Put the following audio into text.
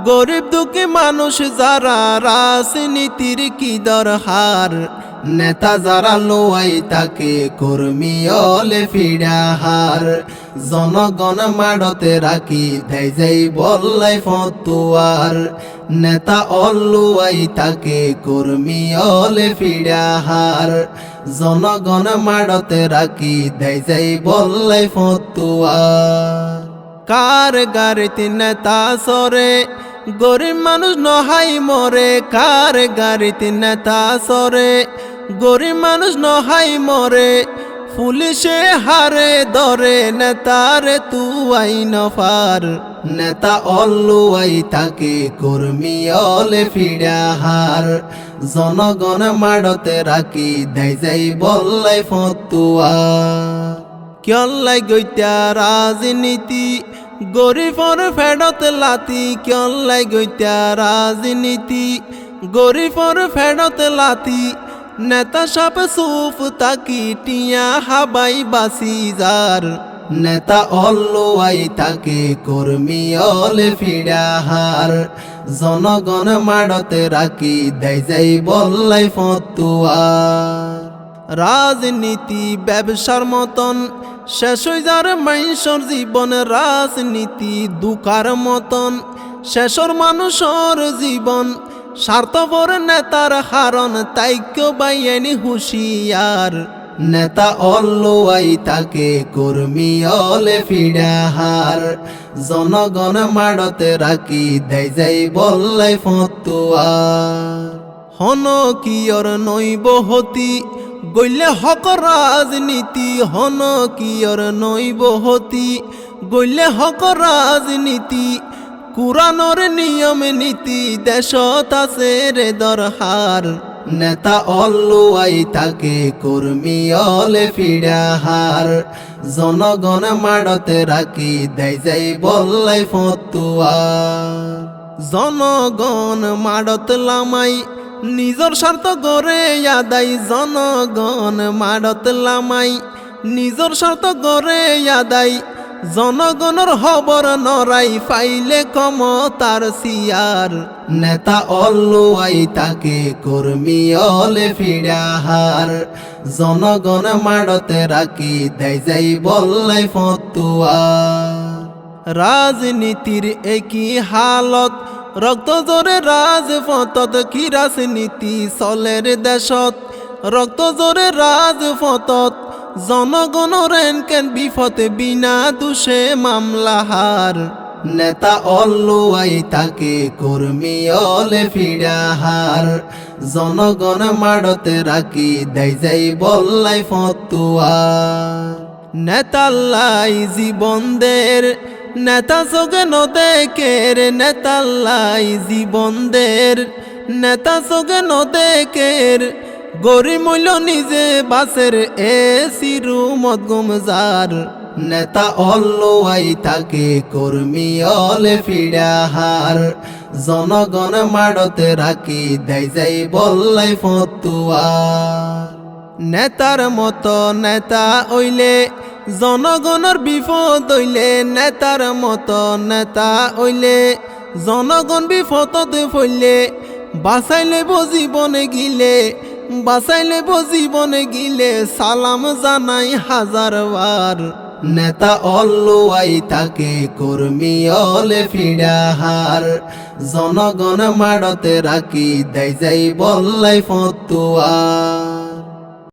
গরিব দুঃখী মানুষ যারা রাজনীতির কি দরহার, নেতা যারা লোয়াই তাকে কর্মী অলে ফিরাহার জনগণ মাড়তে রাখি দেয় যাই বললাই ফতুয়ার। নেতা অলুয়াই তাকে কর্মী অলে ফিরাহার জনগণ মাড়তে রাখি দেয় যাই বললাই ফতুয়ার। কার গাড়িতে নেতা সরে গরিব মানুষ নহাই মরে, কার গাড়িতে নেতা সরে? গরিব মানুষ নহাই মরে, পুলিশে হারে ধরে, নেতারে তুয়াই নফার। নেতা অলুয়াই তাকে কর্মী অলে ফিরাহার জনগণ মাড়তে রাখি দেয় যাই বললাই ফতুয়া। কিয়লাই গৈতা রাজনীতি গরিবর ফেডত লাতি কিয়লাই গৈতা রাজনীতি গরিবর ফেডত লাতি, নেতা সাপ সুফ তাকি টিয়া হাবাই বাসি যার নেতা অলুয়াই তাকে কর্মী অলে ফিরাহার জনগণ মাড়তে রাখি দেয় যাই বললাই ফতুয়া রাজনীতি ব্যবসার মতন শেষ মানুষের জীবন রাজনীতি দুকার মতন। শেষর মানুষের জীবন স্বার্থপর নেতার হারণ তাইক্য বাইয়ানি হুশিয়ার। নেতা অলুয়াই তাকে কর্মী অলে ফিরাহার জনগণ মাড়তে রাখি দেয় যাই বললাই ফতুয়ার হন কিয়র নৈব হতি গইলে হক রাজনীতি হন কিয়র নৈব হতি? গইলে হক রাজনীতি কুরানোর নিয়ম নীতি, দেশত আছে রে দরহার। নেতা অলুয়াই তাকে কর্মী অলে ফিরাহার জনগণ মাড়তে রাখি দেয় যাই বললাই ফতুয়ার জনগণ মাড়ত লামাই নিজর স্বার্থ গড়ে আদাই জনগণ মাড়ত লামাই। নিজর স্বার্থ গড়ে আদাই জনগণর খবর নরাই ফাইলে ক্ষমতার সিয়ার নেতা অলুয়াই তাকে কর্মী অলে ফিরাহার জনগণ মাড়তে রাখি, দেয় যাই বললাই ফতুয়ার রাজনীতির একই হালত রক্ত জোরে রাজপথত কি রাজনীতি চলের দেশত। রক্ত জোরে রাজপথত জনগণর কেন বিপদে বিনা দোষে মামলাহার। নেতা অলুয়াই তাকে কর্মী অলে ফিরাহার জনগণ মাড়তে রাখি দেয় যাই বললাই ফতুয়ার নেতাল্লাই জীবনদের নেতা চোখে নদেকের নেতাল্লাই জীবনদের। নেতা চোখে নদেকের গরি মূল্য নিজে বাসের এ সিরু মদগুম যার নেতা অলুয়াই থাকে কর্মী অলে ফিরাহার জনগণ মাড়তে রাখি দেয় যাই বললাই ফতুয়ার নেতার মতো নেতা ওইলে জনগণের বিপদ হইলে নেতার মতো নেতা হইলে। জনগণ বিপদতে ফইলে বাঁচাইলে জীবনে গিলে বাঁচাইলে জীবনে গিলে সালাম জানাই হাজার বার নেতা অলুয়াই তাকে কর্মী অলে ফিরাহার জনগণ মাড়তে রাখি দেয় যাই বললাই ফতুয়া